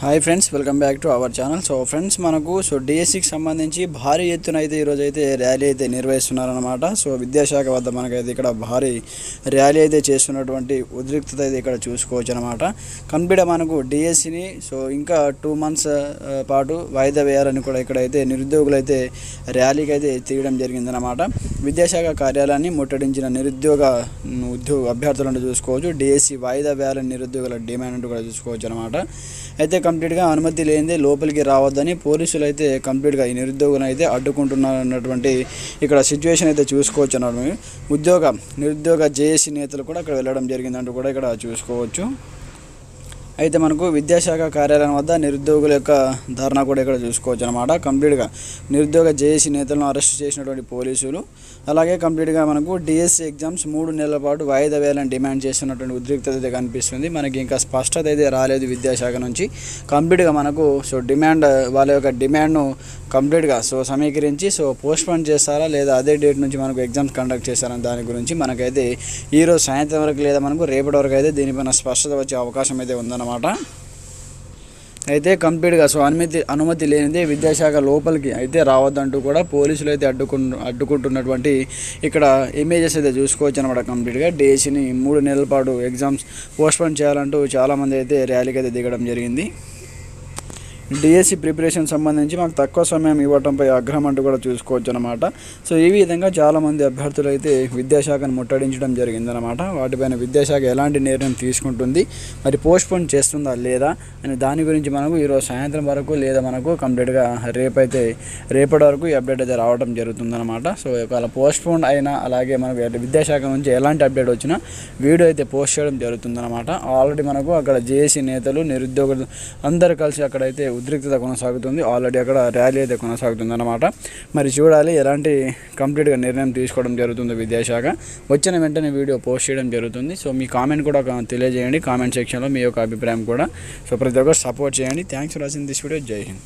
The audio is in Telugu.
Hi friends welcome back to our channel so friends మనకు సో డిఎస్సికి సంబంధించి భారీ ఎత్తున అయితే ఈరోజు అయితే ర్యాలీ అయితే నిర్వహిస్తున్నారనమాట సో విద్యాశాఖ వద్ద మనకైతే ఇక్కడ భారీ ర్యాలీ అయితే చేస్తున్నటువంటి ఉద్రిక్తత అయితే ఇక్కడ చూసుకోవచ్చు అనమాట కంప్లీట్ మనకు డిఎస్సిని సో ఇంకా టూ మంత్స్ uh, పాటు వాయిదా వేయాలని కూడా ఇక్కడైతే నిరుద్యోగులు అయితే ర్యాలీకి అయితే తీయడం జరిగిందనమాట విద్యాశాఖ కార్యాలయాన్ని ముట్టడించిన నిరుద్యోగ ఉద్యోగ అభ్యర్థులను చూసుకోవచ్చు. డిఎస్సి వాయిదా వేయాలని నిరుద్యోగుల డిమాండ్ కూడా చూసుకోవచ్చు అనమాట అయితే కంప్లీట్గా అనుమతి లేనిదే లోపలికి రావద్దని పోలీసులు అయితే కంప్లీట్గా ఈ నిరుద్యోగులను అయితే అడ్డుకుంటున్నారన్నటువంటి ఇక్కడ సిచ్యువేషన్ అయితే చూసుకోవచ్చు అన్నమాట. ఉద్యోగ నిరుద్యోగ జేఏసీ నేతలు కూడా ఇక్కడ వెళ్ళడం జరిగిందంటూ కూడా ఇక్కడ చూసుకోవచ్చు. అయితే మనకు విద్యాశాఖ కార్యాలయం వద్ద నిరుద్యోగుల యొక్క ధర్నా కూడా ఇక్కడ చూసుకోవచ్చు అనమాట కంప్లీట్గా నిరుద్యోగ జేఏసీ నేతలను అరెస్ట్ చేసినటువంటి పోలీసులు అలాగే కంప్లీట్గా మనకు డిఎస్సి ఎగ్జామ్స్ మూడు నెలల పాటు వాయిదా వేయాలని డిమాండ్ చేస్తున్నటువంటి ఉద్రిక్తత అయితే కనిపిస్తుంది. మనకి ఇంకా స్పష్టత అయితే రాలేదు విద్యాశాఖ నుంచి. కంప్లీట్గా మనకు సో డిమాండ్ వాళ్ళ యొక్క డిమాండ్ను కంప్లీట్గా సో సమీకరించి సో పోస్ట్పోన్ చేస్తారా లేదా అదే డేట్ నుంచి మనకు ఎగ్జామ్స్ కండక్ట్ చేస్తారని దాని గురించి మనకైతే ఈరోజు సాయంత్రం వరకు లేదా మనకు రేపటి వరకు అయితే దీనిపైన స్పష్టత వచ్చే అవకాశం అయితే ఉందన్నమాట. అయితే కంప్లీట్గా సో అనుమతి అనుమతి లేనిదే విద్యాశాఖ లోపలికి అయితే రావద్దంటూ కూడా పోలీసులు అయితే అడ్డుకు అడ్డుకుంటున్నటువంటి ఇక్కడ ఇమేజెస్ అయితే చూసుకోవచ్చు అనమాట కంప్లీట్గా. డేస్ని మూడు నెలల పాటు ఎగ్జామ్స్ పోస్ట్పోన్ చేయాలంటూ చాలామంది అయితే ర్యాలీకి అయితే దిగడం జరిగింది. డిఎస్సి ప్రిపరేషన్ సంబంధించి మాకు తక్కువ సమయం ఇవ్వడంపై ఆగ్రహం అంటూ కూడా చూసుకోవచ్చు అనమాట సో ఈ విధంగా చాలామంది అభ్యర్థులు అయితే విద్యాశాఖను ముట్టడించడం జరిగిందనమాట వాటిపైన విద్యాశాఖ ఎలాంటి నిర్ణయం తీసుకుంటుంది మరి పోస్ట్పోన్ చేస్తుందా లేదా అని దాని గురించి మనకు ఈరోజు సాయంత్రం వరకు లేదా మనకు కంప్లీట్గా రేపైతే రేపటి వరకు ఈ అప్డేట్ అయితే రావడం జరుగుతుందన్నమాట. సో ఒకవేళ పోస్ట్పోన్ అయినా అలాగే మనకు విద్యాశాఖ నుంచి ఎలాంటి అప్డేట్ వచ్చినా వీడియో అయితే పోస్ట్ చేయడం జరుగుతుందనమాట ఆల్రెడీ మనకు అక్కడ జేఏసీ నేతలు నిరుద్యోగులు అందరు కలిసి అక్కడైతే ఉద్రిక్తత కొనసాగుతుంది. ఆల్రెడీ అక్కడ ర్యాలీ అయితే కొనసాగుతుంది అనమాట మరి చూడాలి ఎలాంటి కంప్లీట్గా నిర్ణయం తీసుకోవడం జరుగుతుంది విద్యాశాఖ. వచ్చిన వెంటనే వీడియో పోస్ట్ చేయడం జరుగుతుంది. సో మీ కామెంట్ కూడా తెలియజేయండి. కామెంట్ సెక్షన్లో మీ యొక్క అభిప్రాయం కూడా. సో ప్రతి ఒక్కరు సపోర్ట్ చేయండి. Thanks for watching this video జై హింద్